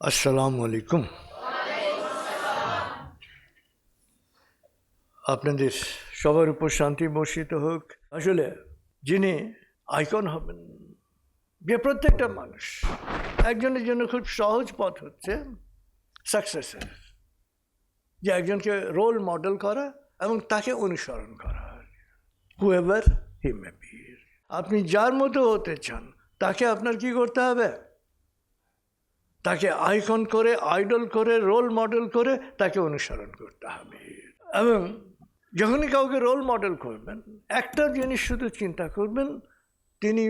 আসসালামু আলাইকুম। আপনাদের সবার উপর শান্তি বর্ষিত হোক। আসলে যিনি আইকন হবেন, যে প্রত্যেকটা মানুষ একজনের জন্য খুব সহজ পথ হচ্ছে সাকসেসের যে একজনকে রোল মডেল করা এবং তাকে অনুসরণ করা। হি মে বি আপনি যার মতো হতে চান, তাকে আপনার কি করতে হবে? তাকে আইকন করে, আইডল করে, রোল মডেল করে তাকে অনুসরণ করতে হবে। এবং যখনই কাউকে রোল মডেল করবেন, একটা জিনিস শুধু চিন্তা করবেন, তিনি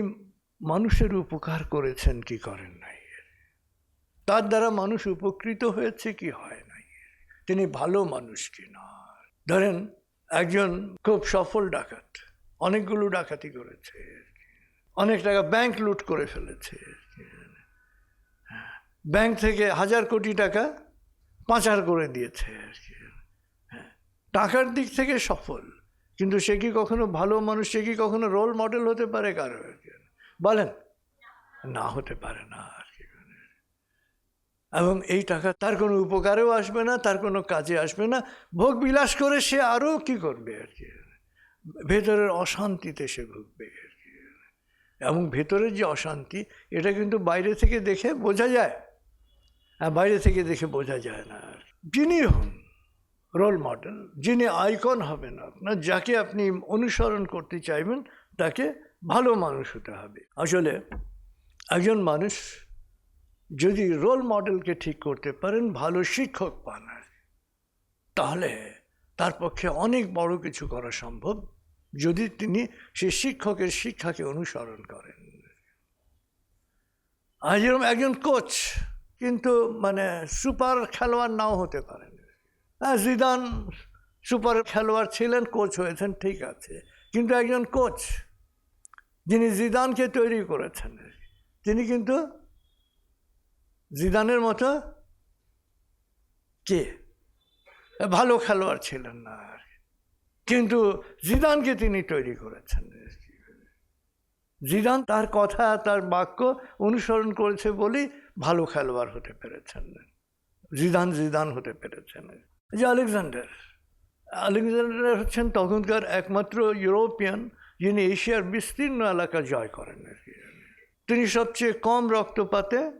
মানুষের উপকার করেছেন কি করেন নাই। তার দ্বারা মানুষ উপকৃত হয়েছে কি হয় নাই। তিনি ভালো মানুষ কি না ধরেন, একজন খুব সফল ডাকাত, অনেকগুলো ডাকাতি করেছে। অনেক টাকা ব্যাংক লুট করে ফেলেছে। ব্যাংক থেকে হাজার কোটি টাকা পাচার করে দিয়েছে আর কি। হ্যাঁ টাকার দিক থেকে সফল। কিন্তু সে কি কখনো ভালো মানুষ, সে কি কখনো রোল মডেল হতে পারে কারও? বলেন। না হতে পারে না আর কি। এবং এই টাকা তার কোনো উপকারেও আসবে না, তার কোনো কাজে আসবে না। ভোগ বিলাস করে সে আরও কি করবে আর কি? ভেতরের অশান্তিতে সে ভুগবে আর কি। এবং ভেতরের যে অশান্তি, এটা কিন্তু বাইরে থেকে দেখে বোঝা যায়। বাইরে থেকে দেখে বোঝা যায় না যিনি হন রোল মডেল যিনি আইকন হবেন আপনার, যাকে আপনি অনুসরণ করতে চাইবেন, তাকে ভালো মানুষ হতে হবে। আসলে একজন মানুষ যদি রোল মডেলকে ঠিক করতে পারেন, ভালো শিক্ষক পান তাহলে তার পক্ষে অনেক বড় কিছু করা সম্ভব যদি তিনি সে শিক্ষকের শিক্ষাকে অনুসরণ করেন। আর একজন কোচ কিন্তু মানে সুপার খেলোয়াড় নাও হতে পারেন। হ্যাঁ জিদান সুপার খেলোয়াড় ছিলেন, কোচ হয়েছেন, ঠিক আছে। কিন্তু একজন কোচ যিনি জিদানকে তৈরি করেছেন, তিনি কিন্তু জিদানের মতো কে? ভালো খেলোয়াড় ছিলেন না। কিন্তু জিদানকে তিনি তৈরি করেছেন। জিদান তার কথা, তার বাক্য অনুসরণ করেছে বলেই ভালো খেলোয়াড় হতে পেরেছেন। জিদান জিদান হতে পেরেছেন। যে আলেকজান্ডার আলেকজান্ডার হচ্ছেন তখনকার একমাত্র ইউরোপিয়ান যিনি এশিয়ার বিস্তীর্ণ এলাকা জয় করেন। তিনি সবচেয়ে কম রক্তপাতে,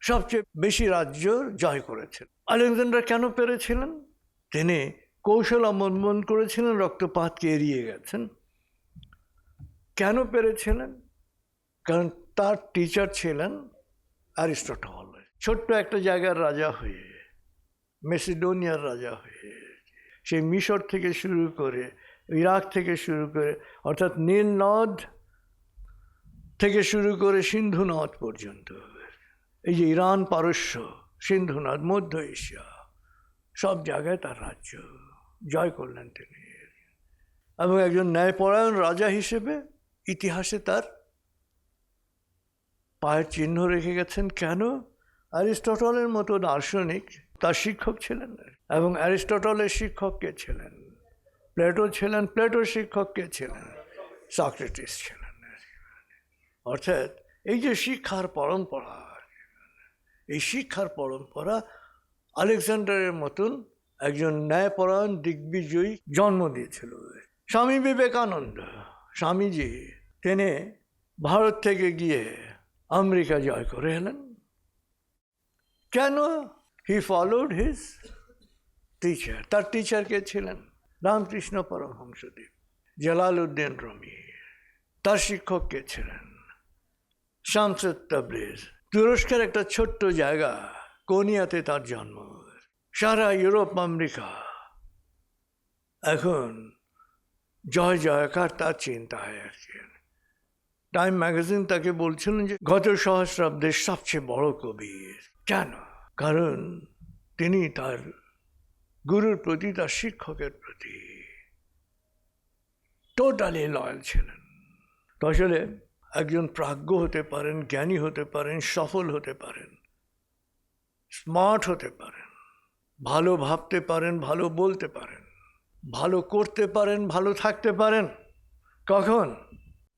সবচেয়ে বেশি রাজ্য জয় করেছেন। আলেকজান্ডার কেন পেরেছিলেন? তিনি কৌশল অবলম্বন করেছিলেন, রক্তপাতকে এড়িয়ে গেছেন। কেন পেরেছিলেন? কারণ তার টিচার ছিলেন অ্যারিস্টটল ছোট্ট একটা জায়গার রাজা হয়ে, মেসিডোনিয়ার রাজা হয়ে, সেই মিশর থেকে শুরু করে, ইরাক থেকে শুরু করে, অর্থাৎ নীল নদ থেকে শুরু করে সিন্ধু নদ পর্যন্ত। এই যে ইরান পারস্য, সিন্ধু নদ, মধ্য এশিয়া, সব জায়গায় তার রাজ্য। জয় করলেন তিনি। এবং একজন ন্যায়পরায়ণ রাজা হিসেবে ইতিহাসে তার পায়ের চিহ্ন রেখে গেছেন কেন? অ্যারিস্টটলের মতো দার্শনিক তার শিক্ষক ছিলেন এবং অ্যারিস্টটলের শিক্ষক কে ছিলেন? প্লেটো ছিলেন, প্লেটোর শিক্ষক কে ছিলেন? সক্রেটিস ছিলেন। অর্থাৎ এই যে শিক্ষার পরম্পরা, এই শিক্ষার পরম্পরা আলেকজান্ডারের মতন একজন ন্যায়পরায়ণ দিগ্বিজয়ী জন্ম দিয়েছিল। স্বামী বিবেকানন্দ স্বামীজি, তিনি ভারত থেকে গিয়ে আমেরিকা জয় করে এলেন। কেন? হি ফলোড হিজ টিচার তার টিচার কে ছিলেন? রামকৃষ্ণ পরমহংসদেব জালাল উদ্দিন রমি। তার শিক্ষক কে ছিলেন? শামসুদ তাবরেজ। তুরস্কের একটা ছোট্ট জায়গা, কোনিয়াতে তার জন্ম। সারা ইউরোপ, আমেরিকা। এখন জয় জয়কার তার চিন্তায় আর কি টাইম ম্যাগাজিন তাকে বলছিলেন যে, গত সহস্রাব্দের সবচেয়ে বড় কবি কেন? কারণ তিনি তার গুরুর প্রতি, তার শিক্ষকের প্রতি টোটালি লয়াল ছিলেন। তো আসলে একজন প্রাজ্ঞ হতে পারেন, জ্ঞানী হতে পারেন, সফল হতে পারেন স্মার্ট হতে পারেন, ভালো ভাবতে পারেন, ভালো বলতে পারেন, ভালো করতে পারেন, ভালো থাকতে পারেন। কখন?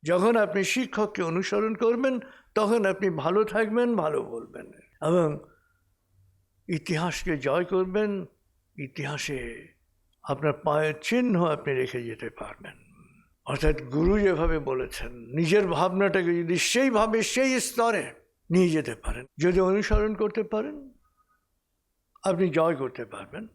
যখন আপনি শিক্ষককে অনুসরণ করবেন, তখন আপনি ভালো থাকবেন, ভালো বলবেন। এবং ইতিহাসকে জয় করবেন, ইতিহাসে আপনার পায়ের চিহ্ন আপনি রেখে যেতে পারবেন। অর্থাৎ গুরু যেভাবে বলেছেন, নিজের ভাবনাটাকে যদি সেইভাবে, সেই স্তরে নিয়ে যেতে পারেন, যদি অনুসরণ করতে পারেন, আপনি জয় করতে পারবেন।